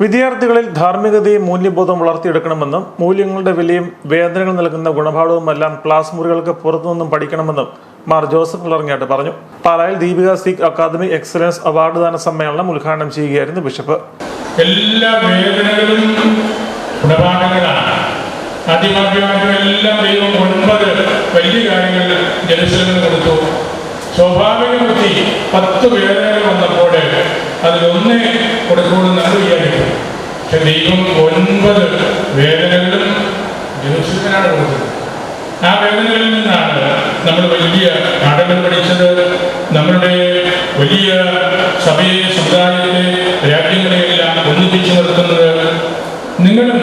വിദ്യാർത്ഥികളിൽ ധാർമ്മികതയും മൂല്യബോധം വളർത്തിയെടുക്കണമെന്നും മൂല്യങ്ങളുടെ വിലയും വേദനകൾ നൽകുന്ന ഗുണപാഠവുമെല്ലാം ക്ലാസ് മുറികൾക്ക് പുറത്തുനിന്നും പഠിക്കണമെന്നും മാർ ജോസഫ് ഇളറങ്ങാട്ട് പറഞ്ഞു. പാലായിൽ Deepika Sikh academy excellence award ദാന സമ്മേളനം ഉദ്ഘാടനം ചെയ്യുകയായിരുന്നു ബിഷപ്പ്. എല്ലാ വേദനകളും എല്ലാം വലിയ കൊടുത്തു. പത്ത് വേദനകൾ വന്നപ്പോൾ അതിലൊന്നേ കൊടുക്കുള്ളൂ നമ്മൾ വിചാരിക്കും പക്ഷെ ദൈവം ഒൻപത് വേദനകളും ജനസേവനാണ് കൊടുത്തത്. ആ വേദനകളിൽ നിന്നാണ് നമ്മൾ വലിയ പാഠങ്ങൾ പഠിച്ചത് നമ്മളുടെ വലിയ സഭയെ സമുദായത്തെ രാജ്യങ്ങളെയെല്ലാം ഒന്നിപ്പിച്ചു നിർത്തുന്നത് നിങ്ങളും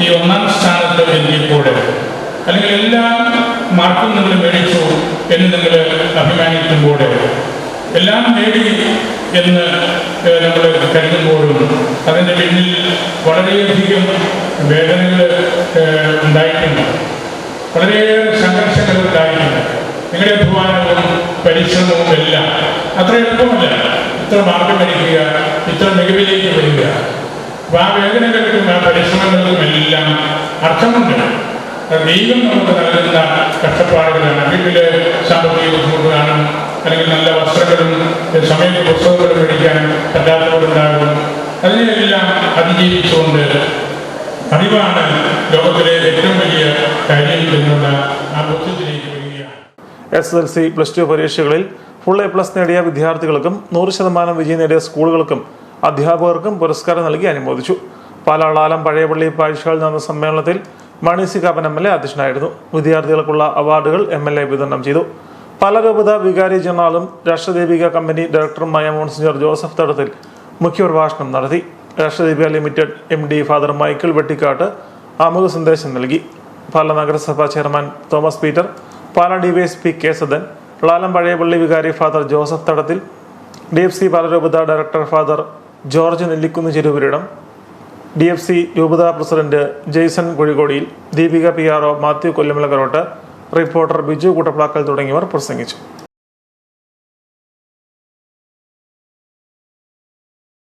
ഈ ഒന്നാം സ്ഥാനത്ത് എത്തിയപ്പോൾ അല്ലെങ്കിൽ എല്ലാ മാർക്കും നിങ്ങൾ മേടിച്ചു എന്ന് നിങ്ങൾ അഭിമാനിക്കുമ്പോൾ എല്ലാം നേടി എന്ന് നമ്മൾ കരുതുമ്പോഴും അതിന്റെ പിന്നിൽ വളരെയധികം വേദനകൾ ഉണ്ടായിട്ടുണ്ട്. വളരെയേറെ സംഘർഷങ്ങൾ ഉണ്ടായിട്ടുണ്ട്. നിങ്ങളുടെ അധ്വാനവും പരിശ്രമവും എല്ലാം അത്ര എളുപ്പമല്ല. ഇത്ര മാർഗം വരിക്കുക ഇത്ര മികവിലേക്ക് വരിക. അപ്പൊ ആ വേദനകൾക്കും ആ പരിശ്രമങ്ങൾക്കും എല്ലാം അർത്ഥമുണ്ട്. ദൈവം നമുക്ക് നൽകുന്ന കഷ്ടപ്പാടുകളാണ്. വീട്ടിലെ സാമ്പത്തിക ബുദ്ധിമുട്ട് കാണും അല്ലെങ്കിൽ നല്ല വസ്ത്രങ്ങളും സമയത്ത് പുസ്തകങ്ങളും മേടിക്കാൻ അല്ലാത്തവരുണ്ടാകും അതിനെല്ലാം അതിജീവിച്ചുകൊണ്ട് അറിവാണ് ലോകത്തിലെ ഏറ്റവും വലിയ കാര്യം എന്നുള്ള ആ ബോധ്യത്തിലേക്ക് വരികയാണ്. S L C plus two പരീക്ഷകളിൽ ഫുൾ എ പ്ലസ് നേടിയ വിദ്യാർത്ഥികൾക്കും നൂറ് ശതമാനം വിജയം നേടിയ സ്കൂളുകൾക്കും അധ്യാപകർക്കും പുരസ്കാരം നൽകി അനുമോദിച്ചു. പാലാളാലം പഴയപള്ളി പാഴ്ചകളിൽ നടന്ന സമ്മേളനത്തിൽ Mani C Kappan M L A അധ്യക്ഷനായിരുന്നു. വിദ്യാർത്ഥികൾക്കുള്ള അവാർഡുകൾ എം എൽ എ വിതരണം ചെയ്തു. പാലരൂപത വികാരി ജനറാളും രാഷ്ട്രദീപിക കമ്പനി ഡയറക്ടറുമായ മോൺസിഞ്ഞർ ജോസഫ് തടത്തിൽ മുഖ്യപ്രഭാഷണം നടത്തി. Rashtradeepika limited M D father Michael Vettikattu ആമുഖ സന്ദേശം നൽകി. പാല നഗരസഭാ chairman Thomas Peter Pala DYSP K Sadan Lalam Pazhayapally വികാരി father Joseph Thadathil D F C പാലരൂപത director father George Nellikunnu Cherupuridam D F C രൂപത president Jaison Kuzhikodiyil Deepika P R O Matthew Kollamalakarottu reporter Biju Koottaplackal തുടങ്ങിയവർ പ്രസംഗിച്ചു